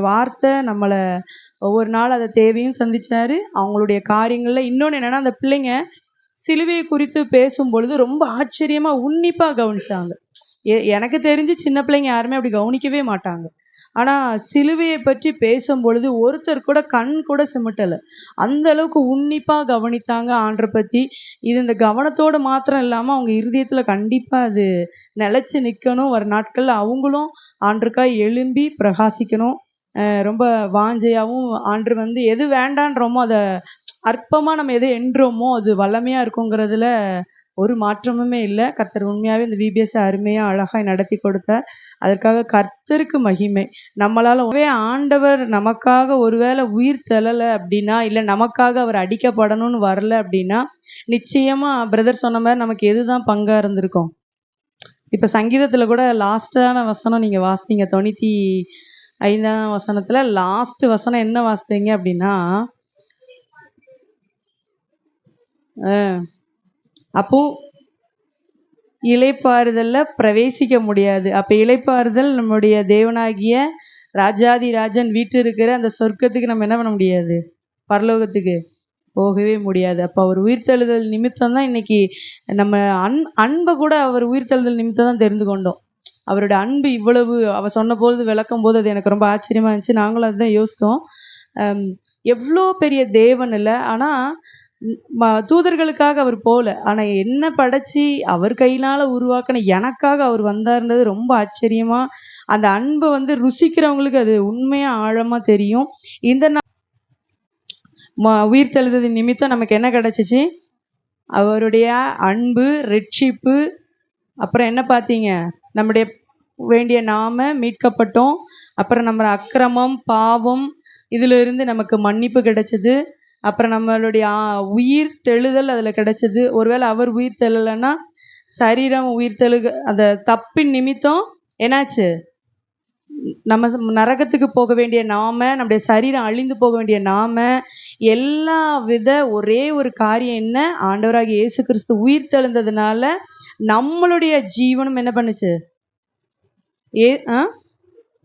வார்த்தை நம்மளை ஒவ்வொரு நாள் அதை தேவையும் சந்திச்சாரு. அவங்களுடைய காரியங்களில் இன்னொன்று என்னன்னா அந்த பிள்ளைங்க சிலுவையை குறித்து பேசும் பொழுது ரொம்ப ஆச்சரியமா உன்னிப்பா கவனிச்சாங்க. எ- எனக்கு தெரிஞ்சு சின்ன பிள்ளைங்க யாருமே அப்படி கவனிக்கவே மாட்டாங்க. ஆனா சிலுவையை பற்றி பேசும் பொழுது ஒருத்தர் கூட கண் கூட சிமிட்டலை. அந்த அளவுக்கு உன்னிப்பா கவனித்தாங்க ஆண்டரை பத்தி. இது இந்த கவனத்தோடு மாத்திரம் இல்லாம அவங்க இருதயத்துல கண்டிப்பா அது நிலைச்சு நிக்கணும். வர நாட்கள்ல அவங்களும் ஆண்டருக்காய் எழும்பி பிரகாசிக்கணும். ரொம்ப வாஞ்சையாகவும் ஆண்டு வந்து எது வேண்டான்றோமோ அதை அற்பமாக நம்ம எது என்றோமோ அது வல்லமையாக இருக்குங்கிறதுல ஒரு மாற்றமுமே இல்லை. கர்த்தர் உண்மையாகவே இந்த விபிஎஸ் அருமையாக அழகாக நடத்தி கொடுத்தார். அதற்காக கர்த்தருக்கு மகிமை. நம்மளால ஒரே ஆண்டவர் நமக்காக ஒருவேளை உயிர் தெழல அப்படின்னா இல்லை நமக்காக அவர் அடிக்கப்படணும்னு வரல அப்படின்னா நிச்சயமாக பிரதர் சொன்ன மாதிரி நமக்கு எதுதான் பங்காக இருந்திருக்கும். இப்போ சங்கீதத்தில் கூட லாஸ்டான வசனம் நீங்கள் வாசித்தீங்க தொண்ணூற்றி ஐந்தாம் வசனத்துல லாஸ்ட் வசனம் என்ன வாசித்தீங்க அப்படின்னா அப்போ இளைப்பாறுதல்ல பிரவேசிக்க முடியாது. அப்ப இலைப்பாறுதல் நம்முடைய தேவனாகிய ராஜாதி ராஜன் வீட்டு இருக்கிற அந்த சொர்க்கத்துக்கு நம்ம என்ன பண்ண முடியாது? பரலோகத்துக்கு போகவே முடியாது. அப்போ அவர் உயிர்த்தெழுதல் நிமித்தம் தான் இன்னைக்கு நம்ம அன் அன்பை கூட அவர் உயிர்த்தெழுதல் நிமித்தம் தான் தெரிந்து கொண்டோம். அவருடைய அன்பு இவ்வளவு அவ சொன்ன பொழுது விளக்கும் போது அது எனக்கு ரொம்ப ஆச்சரியமா இருந்துச்சு. நாங்களும் அதுதான் யோசித்தோம். எவ்வளோ பெரிய தேவன் இல்லை. ஆனால் ம- தூதர்களுக்காக அவர் போகல. ஆனால் என்ன படைச்சி அவர் கையினால் உருவாக்கின எனக்காக அவர் வந்தாருன்றது ரொம்ப ஆச்சரியமாக அந்த அன்பை வந்து ருசிக்கிறவங்களுக்கு அது உண்மையாக ஆழமாக தெரியும். இந்த நா- ம- நிமித்தம் நமக்கு என்ன கிடைச்சிச்சு? அவருடைய அன்பு ரட்சிப்பு. அப்புறம் என்ன பார்த்தீங்க? நம்முடைய வேண்டிய நாம மீட்கப்பட்டோம். அப்புறம் நம்ம அக்கிரமம் பாவம் இதிலிருந்து நமக்கு மன்னிப்பு கிடைச்சது. அப்புறம் நம்மளுடைய உயிர் தெழுதல் அதில் கிடைச்சது. ஒருவேளை அவர் உயிர் தெழலைன்னா சரீரம் உயிர் தெழுக அந்த தப்பின் நிமித்தம் என்னாச்சு? நம்ம நரகத்துக்கு போக வேண்டிய நாம நம்முடைய சரீரம் அழிந்து போக வேண்டிய நாம எல்லா வித ஒரே ஒரு காரியம் என்ன? ஆண்டவராக இயேசு கிறிஸ்து உயிர் தெழுந்ததுனால நம்மளுடைய ஜீவனும் என்ன பண்ணுச்சு? ஏ ஆ?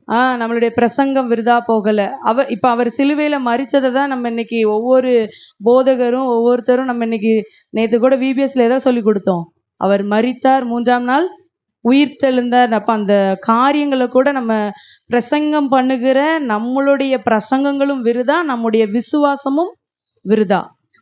ஆ நம்மளுடைய பிரசங்கம் விருதா போகல. அவ இப்போ அவர் சிலுவையில் மறிச்சதை தான் நம்ம இன்னைக்கு ஒவ்வொரு போதகரும் ஒவ்வொருத்தரும் நம்ம இன்னைக்கு நேற்று கூட விபிஎஸ்ல எதை சொல்லி கொடுத்தோம். அவர் மறித்தார் மூன்றாம் நாள் உயிர் தெழுந்தார். அந்த காரியங்களை கூட நம்ம பிரசங்கம் பண்ணுகிற நம்மளுடைய பிரசங்கங்களும் விருதா நம்முடைய விசுவாசமும் விருதா?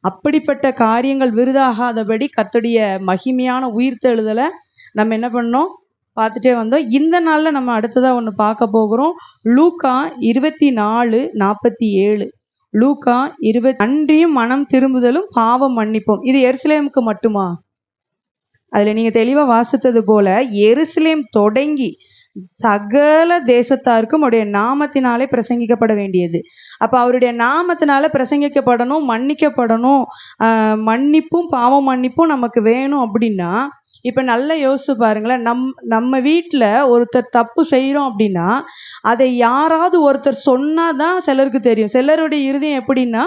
அப்படிப்பட்ட காரியங்கள் விருதாகாதபடி கத்துடைய மகிமையான உயிர்த்தெழுதலை நம்ம என்ன பண்ணோம் பார்த்துட்டே வந்தோம். இந்த நாளில் நம்ம அடுத்ததாக ஒன்று பார்க்க போகிறோம். லூக்கா இருபத்தி நாலு நாற்பத்தி ஏழு. லூக்கா இருபத் அன்றியும் மனம் திரும்புதலும் பாவம் மன்னிப்போம். இது எருசலேமுக்கு மட்டுமா? அதில் நீங்கள் தெளிவாக வாசித்தது போல எருசலேம் தொடங்கி சகல தேசத்தாருக்கும் உடைய நாமத்தினாலே பிரசங்கிக்கப்பட வேண்டியது. அப்போ அவருடைய நாமத்தினால பிரசங்கிக்கப்படணும் மன்னிக்கப்படணும் மன்னிப்பும் பாவ மன்னிப்பும் நமக்கு வேணும் அப்படின்னா இப்போ நல்லா யோசிச்சு பாருங்களேன் நம் நம்ம வீட்டில் ஒருத்தர் தப்பு செய்கிறோம் அப்படின்னா அதை யாராவது ஒருத்தர் சொன்னாதான் சிலருக்கு தெரியும். சிலருடைய இருதயம் எப்படின்னா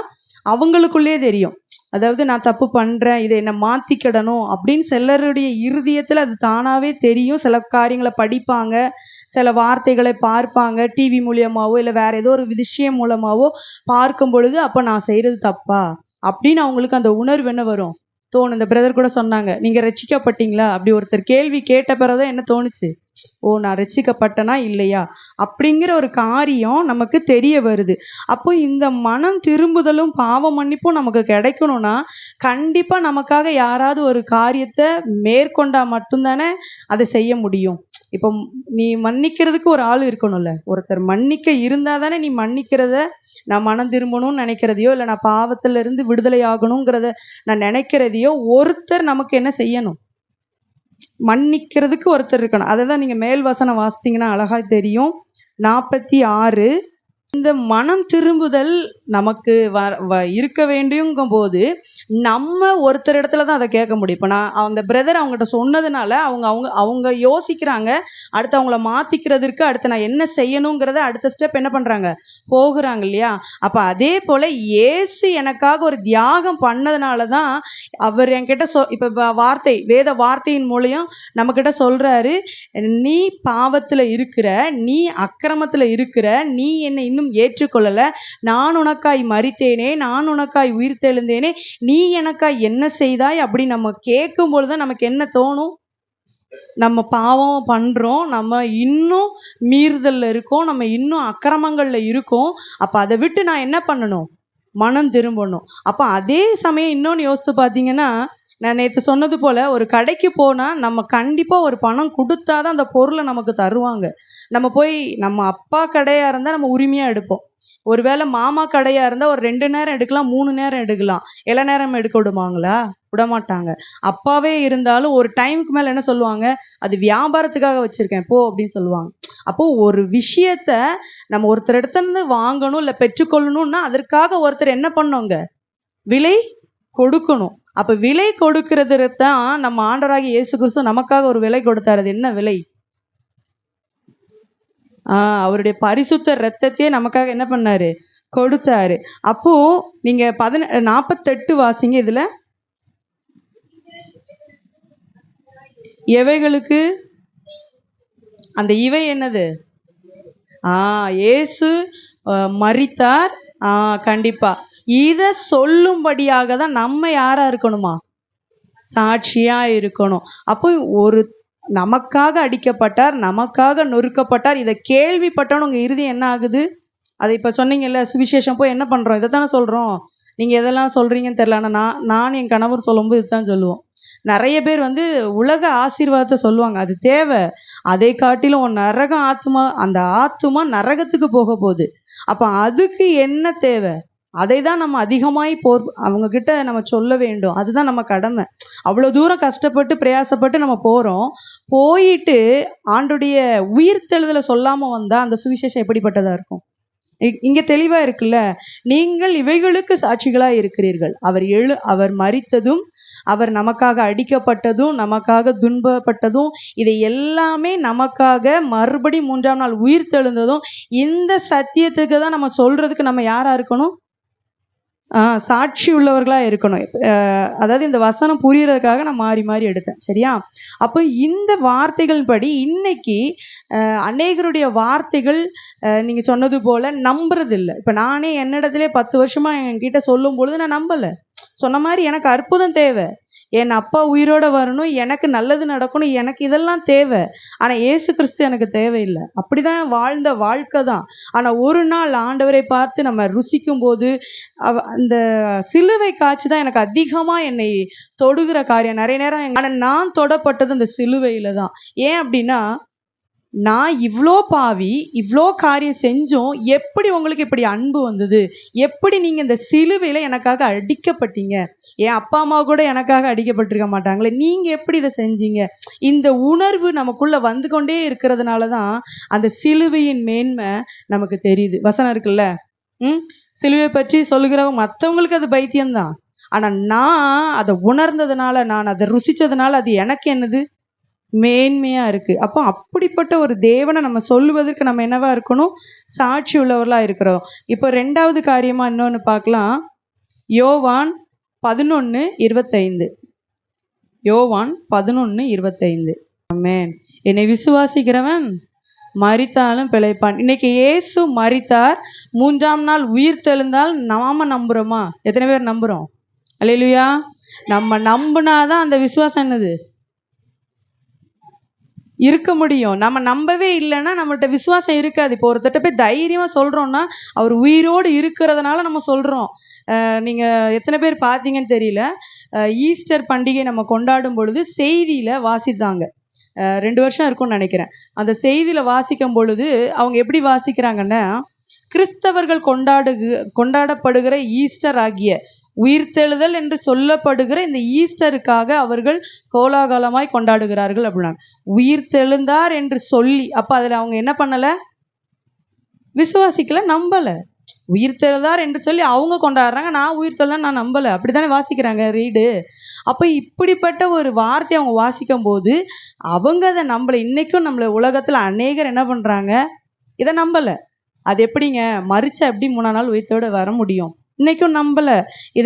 அவங்களுக்குள்ளேயே தெரியும். அதாவது நான் தப்பு பண்ணுறேன் இதை என்னை மாற்றிக்கிடணும் அப்படின்னு சிலருடைய இறுதியத்தில் அது தானாவே தெரியும். சில காரியங்களை படிப்பாங்க சில வார்த்தைகளை பார்ப்பாங்க டிவி மூலியமாவோ இல்லை வேற ஏதோ ஒரு விஷயம் மூலமாவோ பார்க்கும் பொழுது அப்போ நான் செய்கிறது தப்பா? அப்படின்னு அவங்களுக்கு அந்த உணர்வு என்ன வரும்? தோணும். இந்த பிரதர் கூட சொன்னாங்க நீங்கள் ரசிக்கப்பட்டீங்களா? அப்படி ஒருத்தர் கேள்வி கேட்ட பிறகுதான் என்ன தோணுச்சு? ஓ நான் ரசிக்கப்பட்டனா இல்லையா? அப்படிங்கிற ஒரு காரியம் நமக்கு தெரிய வருது. அப்போ இந்த மனம் திரும்புதலும் பாவ மன்னிப்பும் நமக்கு கிடைக்கணும்னா கண்டிப்பா நமக்காக யாராவது ஒரு காரியத்தை மேற்கொண்டா மட்டும்தானே அதை செய்ய முடியும். இப்போ நீ மன்னிக்கிறதுக்கு ஒரு ஆள் இருக்கணும்ல. ஒருத்தர் மன்னிக்க இருந்தா தானே நீ மன்னிக்கிறத நான் மனம் திரும்பணும்னு நினைக்கிறதையோ இல்லை நான் பாவத்துல இருந்து விடுதலை ஆகணுங்கிறத நான் நினைக்கிறதையோ ஒருத்தர் நமக்கு என்ன செய்யணும்? மன்னிக்கிறதுக்கு ஒருத்தர் இருக்கணும். அதை தான் நீங்க மேல் வசனம் வாசித்தீங்கன்னா அழகா தெரியும். நாற்பத்தி ஆறு இந்த மனம் திரும்புதல் நமக்கு வ வ- இருக்க வேண்டியங்கும் போது நம்ம ஒருத்தர் இடத்துல தான் அதை கேட்க முடியும். இப்போ நான் அந்த பிரதர் அவங்ககிட்ட சொன்னதுனால அவங்க அவங்க அவங்க யோசிக்கிறாங்க. அடுத்து அவங்கள மாற்றிக்கிறதுக்கு அடுத்து நான் என்ன செய்யணுங்கிறத அடுத்த ஸ்டெப் என்ன பண்ணுறாங்க போகிறாங்க இல்லையா? அப்போ அதே போல் ஏசு எனக்காக ஒரு தியாகம் பண்ணதுனால தான் அவர் என்கிட்ட சொ இப்போ வார்த்தை வேத வார்த்தையின் மூலியம் நம்மக்கிட்ட சொல்கிறாரு நீ பாவத்தில் இருக்கிற நீ அக்கிரமத்தில் இருக்கிற நீ என்னை இன்னும் ஏற்றுக்கொள்ளலை. நான் உனக்காய் மறித்தேனே நான் உனக்காய் உயிர்த்தெழுந்தேனே நீ எனக்காய் என்ன செய்தாய்? அப்படி நம்ம கேட்கும் பொழுது நமக்கு என்ன தோணும்? நம்ம பாவம் பண்றோம். நம்ம இன்னும் மீறுதல்ல இருக்கோம். நம்ம இன்னும் அக்கிரமங்கள்ல இருக்கோம். அப்ப அதை விட்டு நான் என்ன பண்ணணும்? மனம் திரும்பணும். அப்ப அதே சமயம் இன்னொன்னு யோசித்து பார்த்தீங்கன்னா நான் நேற்று சொன்னது போல ஒரு கடைக்கு போனால் நம்ம கண்டிப்பாக ஒரு பணம் கொடுத்தாதான் அந்த பொருளை நமக்கு தருவாங்க. நம்ம போய் நம்ம அப்பா கடையாக இருந்தால் நம்ம உரிமையாக எடுப்போம். ஒருவேளை மாமா கடையா இருந்தா ஒரு ரெண்டு நேரம் எடுக்கலாம் மூணு நேரம் எடுக்கலாம். எல்லா நேரம் எடுக்க விடுவாங்களா? விட மாட்டாங்க. அப்பாவே இருந்தாலும் ஒரு டைமுக்கு மேல என்ன சொல்லுவாங்க? அது வியாபாரத்துக்காக வச்சிருக்கேன் போ அப்படின்னு சொல்லுவாங்க. அப்போ ஒரு விஷயத்த நம்ம ஒருத்தர் இடத்துல இருந்து வாங்கணும் இல்ல பெற்றுக்கொள்ளணும்னா அதற்காக ஒருத்தர் என்ன பண்ணோங்க? விலை கொடுக்கணும். அப்ப விலை கொடுக்கறது தான் நம்ம ஆண்டராகி இயேசு கிறிஸ்து நமக்காக ஒரு விலை கொடுத்தாரு. அது என்ன விலை? ஆஹ் அவருடைய பரிசுத்த ரத்தத்தையே நமக்காக என்ன பண்ணாரு? கொடுத்தாரு. அப்போ நீங்க பதின நாற்பத்தெட்டு வாசிங்க இதுல. எவைகளுக்கு? அந்த இவை என்னது? ஆ இயேசு மறித்தார் ஆ கண்டிப்பா. இத சொல்லும்படியாக தான் நம்ம யாரா இருக்கணுமா? சாட்சியா இருக்கணும். அப்போ ஒரு நமக்காக அடிக்கப்பட்டார் நமக்காக நொறுக்கப்பட்டார். இதை கேள்விப்பட்டவன் உங்கள் இறுதி என்ன ஆகுது? அதை இப்போ சொன்னீங்கல்ல சுவிசேஷம் போய் என்ன பண்ணுறோம் இதை தானே சொல்கிறோம் நீங்கள் எதெல்லாம் சொல்கிறீங்கன்னு தெரில ஆனால் நான் நான் என் கணவர் சொல்லும்போது இதுதான் சொல்லுவோம். நிறைய பேர் வந்து உலக ஆசீர்வாதத்தை சொல்லுவாங்க. அது தேவை. அதை காட்டிலும் உன் நரகம் ஆத்மா அந்த ஆத்துமா நரகத்துக்கு போக போகுது. அப்போ அதுக்கு என்ன தேவை? அதை தான் நம்ம அதிகமாய் போர் அவங்க கிட்ட நம்ம சொல்ல வேண்டும். அதுதான் நம்ம கடமை. அவ்வளோ தூரம் கஷ்டப்பட்டு பிரயாசப்பட்டு நம்ம போகிறோம் போயிட்டு ஆண்டுடைய உயிர்த்தெழுதலை சொல்லாமல் வந்தால் அந்த சுவிசேஷம் எப்படிப்பட்டதாக இருக்கும்? இங்கே இங்க தெளிவா இருக்குல்ல? நீங்கள் இவைகளுக்கு சாட்சிகளா இருக்கிறீர்கள். அவர் எழு அவர் மறித்ததும் அவர் நமக்காக அடிக்கப்பட்டதும் நமக்காக துன்பப்பட்டதும் இதை எல்லாமே நமக்காக மறுபடி மூன்றாம் நாள் உயிர் தெழுந்ததும் இந்த சத்தியத்துக்கு தான் நம்ம சொல்றதுக்கு நம்ம யாரா இருக்கணும்? சாட்சி உள்ளவர்களா இருக்கணும். அதாவது இந்த வசனம் புரியறதுக்காக நான் மாறி மாறி எடுத்தேன். சரியா? அப்போ இந்த வார்த்தைகள் படி இன்னைக்கு அநேகருடைய வார்த்தைகள் நீங்கள் நீங்க சொன்னது போல நம்புறது இல்லை நானே என்னிடத்திலே பத்து வருஷமா என்கிட்ட சொல்லும் பொழுது நான் நம்பலை. சொன்ன மாதிரி எனக்கு அற்புதம் தேவை. என் அப்பா உயிரோட வரணும் எனக்கு நல்லது நடக்கணும் எனக்கு இதெல்லாம் தேவை. ஆனால் ஏசு கிறிஸ்து எனக்கு தேவையில்லை. அப்படிதான் வாழ்ந்த வாழ்க்கை தான். ஆனால் ஒரு நாள் ஆண்டவரை பார்த்து நம்ம ருசிக்கும் போது அவ அந்த சிலுவை காட்சி தான் எனக்கு அதிகமாக என்னை தொடுகிற காரியம். நிறைய நேரம் ஆனால் நான் தொடப்பட்டது அந்த சிலுவையில் தான். ஏன் அப்படின்னா நான் இவ்வளோ பாவி இவ்வளோ காரியம் செஞ்சோம் எப்படி உங்களுக்கு இப்படி அன்பு வந்தது? எப்படி நீங்கள் இந்த சிலுவையில் எனக்காக அடிக்கப்பட்டீங்க? என் அப்பா அம்மா கூட எனக்காக அடிக்கப்பட்டிருக்க மாட்டாங்களே நீங்கள் எப்படி இதை செஞ்சீங்க? இந்த உணர்வு நமக்குள்ளே வந்து கொண்டே இருக்கிறதுனால தான் அந்த சிலுவையின் மேன்மை நமக்கு தெரியுது. வசனம் இருக்குல்ல? ம்? சிலுவை பற்றி சொல்லுகிறவங்க மற்றவங்களுக்கு அது பைத்தியம்தான். ஆனால் நான் அதை உணர்ந்ததுனால நான் அதை ருசித்ததுனால அது எனக்கு என்னது? மேன்மையா இருக்கு. அப்போ அப்படிப்பட்ட ஒரு தேவனை நம்ம சொல்லுவதற்கு நம்ம என்னவா இருக்கணும்? சாட்சி உள்ளவர்களா இருக்கிறோம். இப்போ ரெண்டாவது காரியமா இன்னொன்னு பார்க்கலாம். யோவான் பதினொன்னு இருபத்தைந்து. யோவான் பதினொன்னு இருபத்தைந்து. மேன் என்னை விசுவாசிக்கிறவன் மரித்தாலும் பிழைப்பான். இன்னைக்கு இயேசு மரித்தார். மூன்றாம் நாள் உயிர் தெழுந்தால் நாம நம்புறோமா? எத்தனை பேர் நம்புறோம்? அல்லேலூயா. நம்ம நம்புனாதான் அந்த விசுவாசம் என்னது? இருக்க முடியும். நம்ம நம்பவே இல்லைன்னா நம்மள்ட்ட விசுவாசம் இருக்காது. இப்போ ஒருத்தட்ட போய் தைரியமாக சொல்கிறோம்னா அவர் உயிரோடு இருக்கிறதுனால நம்ம சொல்கிறோம் நீங்கள் எத்தனை பேர் பார்த்தீங்கன்னு தெரியல. ஈஸ்டர் பண்டிகை நம்ம கொண்டாடும் பொழுது செய்தியில் வாசித்தாங்க. ரெண்டு வருஷம் இருக்கும்னு நினைக்கிறேன். அந்த செய்தியில் வாசிக்கும் பொழுது அவங்க எப்படி வாசிக்கிறாங்கன்னா கிறிஸ்தவர்கள் கொண்டாடு கொண்டாடப்படுகிற ஈஸ்டர் ஆகிய உயிர்த்தெழுதல் என்று சொல்லப்படுகிற இந்த ஈஸ்டருக்காக அவர்கள் கோலாகலமாய் கொண்டாடுகிறார்கள் அப்படின்னாங்க உயிர்த்தெழுந்தார் என்று சொல்லி அப்ப அதுல அவங்க என்ன பண்ணல? விசுவாசிக்கல நம்பல. உயிர்த்தெழுதார் என்று சொல்லி அவங்க கொண்டாடுறாங்க நான் உயிர்த்தெழுதான் நான் நம்பல. அப்படித்தானே வாசிக்கிறாங்க ரீடு. அப்ப இப்படிப்பட்ட ஒரு வார்த்தையை அவங்க வாசிக்கும் போது அவங்க அதை நம்பல. இன்னைக்கும் நம்மள உலகத்துல அநேகர் என்ன பண்றாங்க? இதை நம்பல. அது எப்படிங்க? மறிச்சா எப்படி மூணா நாள் உயிர்த்தோட வர முடியும்? இன்னைக்கும் நம்பல. இதை